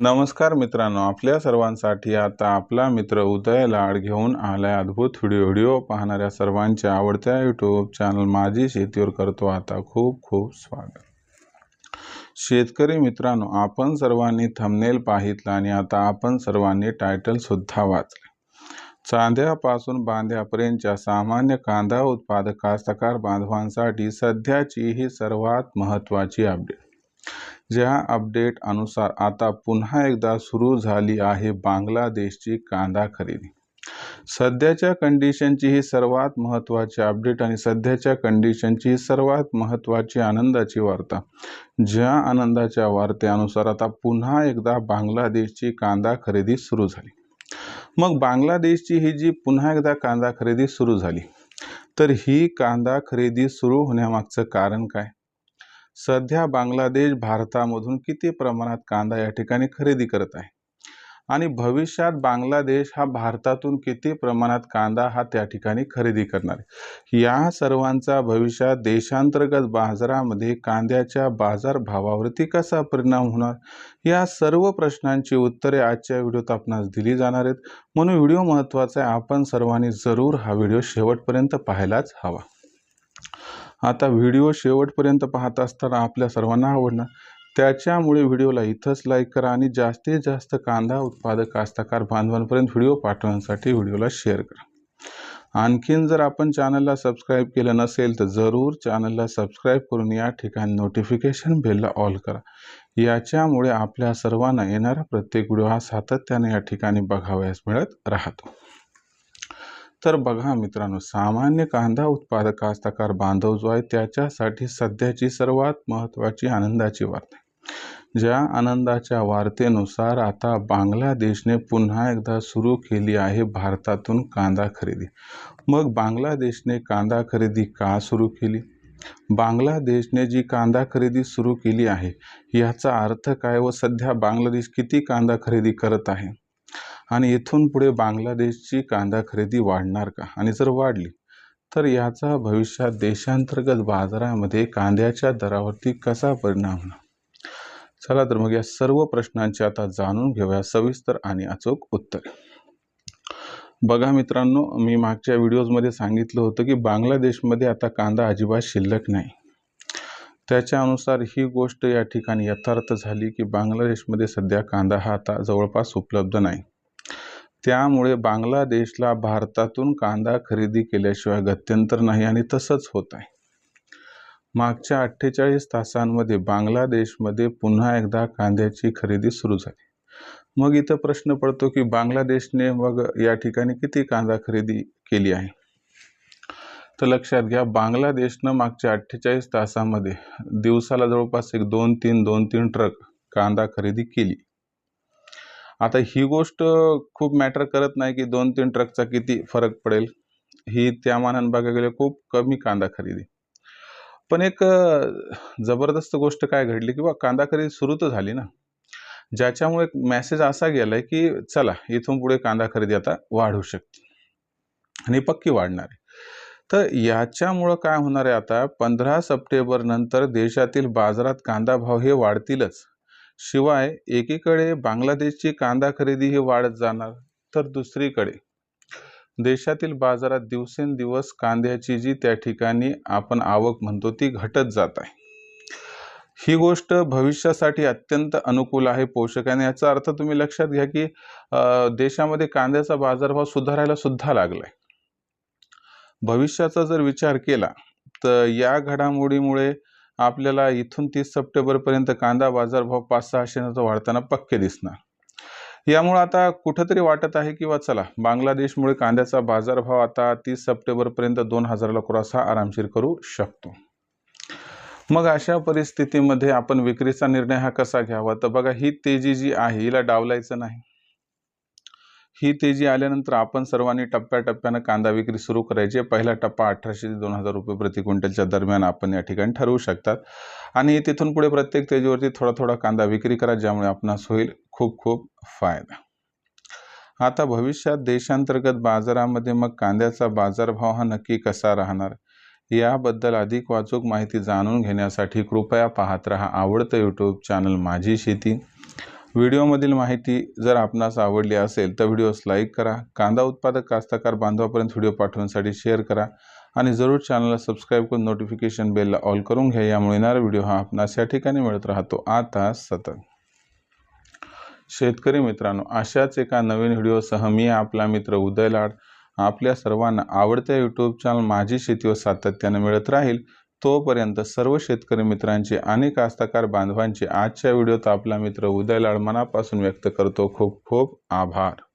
नमस्कार मित्रांनो आपल्या सर्वांसाठी आता आपला मित्र उदय लाड घेऊन आलाय अद्भुत व्हिडिओ व्हिडिओ पाहणाऱ्या सर्वांच्या आवडत्या यूट्यूब चॅनल माझी शेतीवर करतो आता खूप खूप स्वागत. शेतकरी मित्रांनो आपण सर्वांनी थंबनेल पाहितला आणि आता आपण सर्वांनी टायटल सुद्धा वाचले. चांद्यापासून बांध्यापर्यंतच्या सामान्य कांदा उत्पादक कास्तकार बांधवांसाठी सध्याची ही सर्वात महत्त्वाची अपडेट ज्या अपडेट अनुसार आता पुन्हा एकदा सुरू झाली आहे बांगलादेशची कांदा खरेदी. सध्याच्या कंडिशनची ही सर्वात महत्त्वाची अपडेट आणि सध्याच्या कंडिशनची ही सर्वात महत्त्वाची आनंदाची वार्ता. ज्या आनंदाच्या वार्तेनुसार आता पुन्हा एकदा बांगलादेशची कांदा खरेदी सुरू झाली. मग बांगलादेशची ही जी पुन्हा एकदा कांदा खरेदी सुरू झाली तर ही कांदा खरेदी सुरू होण्यामागचं कारण काय? सध्या बांगलादेश भारतामधून किती प्रमाणात कांदा या ठिकाणी खरेदी करत आहे? आणि भविष्यात बांगलादेश हा भारतातून किती प्रमाणात कांदा हा त्या ठिकाणी खरेदी करणार आहे? या सर्वांचा भविष्यात देशांतर्गत बाजारामध्ये कांद्याच्या बाजारभावावरती कसा परिणाम होणार? या सर्व प्रश्नांची उत्तरे आजच्या व्हिडिओत आपणास दिली जाणार आहेत. म्हणून व्हिडिओ महत्त्वाचा आहे. आपण सर्वांनी जरूर हा व्हिडिओ शेवटपर्यंत पाहायलाच हवा. आता व्हिडिओ शेवटपर्यंत पाहत असताना आपल्या सर्वांना आवडणार त्याच्यामुळे व्हिडिओला इथंच लाईक करा आणि जास्तीत जास्त कांदा उत्पादक कास्तकार बांधवांपर्यंत व्हिडिओ पाठवण्यासाठी व्हिडिओला शेअर करा. आणखीन जर आपण चॅनलला सबस्क्राईब केलं नसेल तर जरूर चॅनलला सबस्क्राईब करून या ठिकाणी नोटिफिकेशन बेलला ऑल करा. याच्यामुळे आपल्या सर्वांना येणारा प्रत्येक व्हिडिओ हा सातत्याने या ठिकाणी बघावयास मिळत राहतो. तर बघा मित्रांनो सामान्य कांदा उत्पादक कास्तकार बांधव जो आहे त्याच्यासाठी सध्याची सर्वात महत्त्वाची आनंदाची वार्ता ज्या आनंदाच्या वार्तेनुसार आता बांगलादेशने पुन्हा एकदा सुरू केली आहे भारतातून कांदा खरेदी. मग बांगलादेशने कांदा खरेदी का सुरू केली? बांगलादेशने जी कांदा खरेदी सुरू केली आहे याचा अर्थ काय व सध्या बांगलादेश किती कांदा खरेदी करत आहे? आणि इथून पुढे बांगलादेशची कांदा खरेदी वाढणार का? आणि जर वाढली तर याचा भविष्यात देशांतर्गत बाजारामध्ये कांद्याच्या दरावरती कसा परिणाम होणार? चला तर मग या सर्व प्रश्नांची आता जाणून घेऊया सविस्तर आणि अचूक उत्तर. बघा मित्रांनो मी मागच्या व्हिडिओजमध्ये सांगितलं होतं की बांगलादेशमध्ये आता कांदा अजिबात शिल्लक नाही. त्याच्यानुसार ही गोष्ट या ठिकाणी यथार्थ झाली की बांगलादेशमध्ये सध्या कांदा हा आता जवळपास उपलब्ध नाही. त्यामुळे बांगलादेशला भारतातून कांदा खरेदी केल्याशिवाय गत्यंतर नाही आणि तसंच होत आहे. मागच्या अठ्ठेचाळीस तासांमध्ये बांगलादेशमध्ये पुन्हा एकदा कांद्याची खरेदी सुरू झाली. मग इथं प्रश्न पडतो की बांगलादेशने मग या ठिकाणी किती कांदा खरेदी केली आहे? तर लक्षात घ्या बांगलादेशनं मागच्या अठ्ठेचाळीस तासामध्ये दिवसाला जवळपास एक दोन तीन दोन तीन ट्रक कांदा खरेदी केली. आता ही गोष्ट खूप मॅटर करत नाही की दोन तीन ट्रकचा किती फरक पडेल. ही त्या मानानं बघायला गेलं खूप कमी कांदा खरेदी. पण एक जबरदस्त गोष्ट काय घडली की बा कांदा खरेदी सुरू तर झाली ना. ज्याच्यामुळे एक मेसेज असा गेलाय की चला इथून पुढे कांदा खरेदी आता वाढू शकते. आणि पक्की वाढणार आहे. तर याच्यामुळं काय होणार आहे आता? पंधरा सप्टेंबर नंतर देशातील बाजारात कांदा भाव हे वाढतीलच. शिवाय एकीकडे बांगलादेशची कांदा खरेदी ही वाढत जाणार तर दुसरीकडे देशातील बाजारात दिवसेंदिवस कांद्याची जी त्या ठिकाणी आपण आवक म्हणतो ती घटत जात आहे. ही गोष्ट भविष्यासाठी अत्यंत अनुकूल आहे पोषकाने. याचा अर्थ तुम्ही लक्षात घ्या की देशामध्ये कांद्याचा बाजारभाव सुधारायला सुद्धा लागलाय. भविष्याचा जर विचार केला तर या घडामोडीमुळे आपल्याला इथून तीस सप्टेंबरपर्यंत कांदा बाजारभाव पाच सहाशेनं वाढताना पक्के दिसणार. यामुळे आता कुठंतरी वाटत आहे किंवा चला बांगलादेशमुळे कांद्याचा बाजारभाव आता तीस सप्टेंबरपर्यंत दोन हजाराला क्रॉस हा आरामशीर करू शकतो. मग अशा परिस्थितीमध्ये आपण विक्रीचा निर्णय हा कसा घ्यावा? तर बघा ही तेजी जी आहे हिला डावलायचं नाही. ही तेजी आल्यानंतर आपण सर्वांनी टप्प्याटप्प्यानं कांदा विक्री सुरू करायची. पहिला टप्पा अठराशे ते दोन हजार रुपये प्रति क्विंटलच्या दरम्यान आपण या ठिकाणी ठरवू शकतात. आणि तिथून पुढे प्रत्येक तेजीवरती थोडा थोडा कांदा विक्री करा ज्यामुळे आपणास होईल खूप खूप फायदा. आता भविष्यात देशांतर्गत बाजारामध्ये मग कांद्याचा बाजारभाव हा नक्की कसा राहणार? याबद्दल अधिक वाचूक माहिती जाणून घेण्यासाठी कृपया पाहत रहा आवडतं यूट्यूब चॅनल माझी शेती. व्हिडिओमधील माहिती जर आपणास आवडली असेल तर व्हिडिओस लाईक करा कांदा उत्पादक कास्तकार बांधवापर्यंत व्हिडिओ पाठवण्यासाठी शेअर करा आणि जरूर चॅनलला सबस्क्राईब करून नोटिफिकेशन बेलला ऑल करून घ्या. यामुळे येणारा व्हिडिओ हा आपणास या ठिकाणी मिळत राहतो. आता सतत. शेतकरी मित्रांनो अशाच एका नवीन व्हिडिओसह मी आपला मित्र उदय लाड आपल्या सर्वांना आवडत्या यूट्यूब चॅनल माझी शेतीवर सातत्याने मिळत राहील. तोपर्यंत सर्व शेतकरी मित्रांचे आणि कास्तकार बांधवांचे आजच्या व्हिडिओत आपला मित्र उदय लाड मनापासून व्यक्त करतो खूप खूप आभार.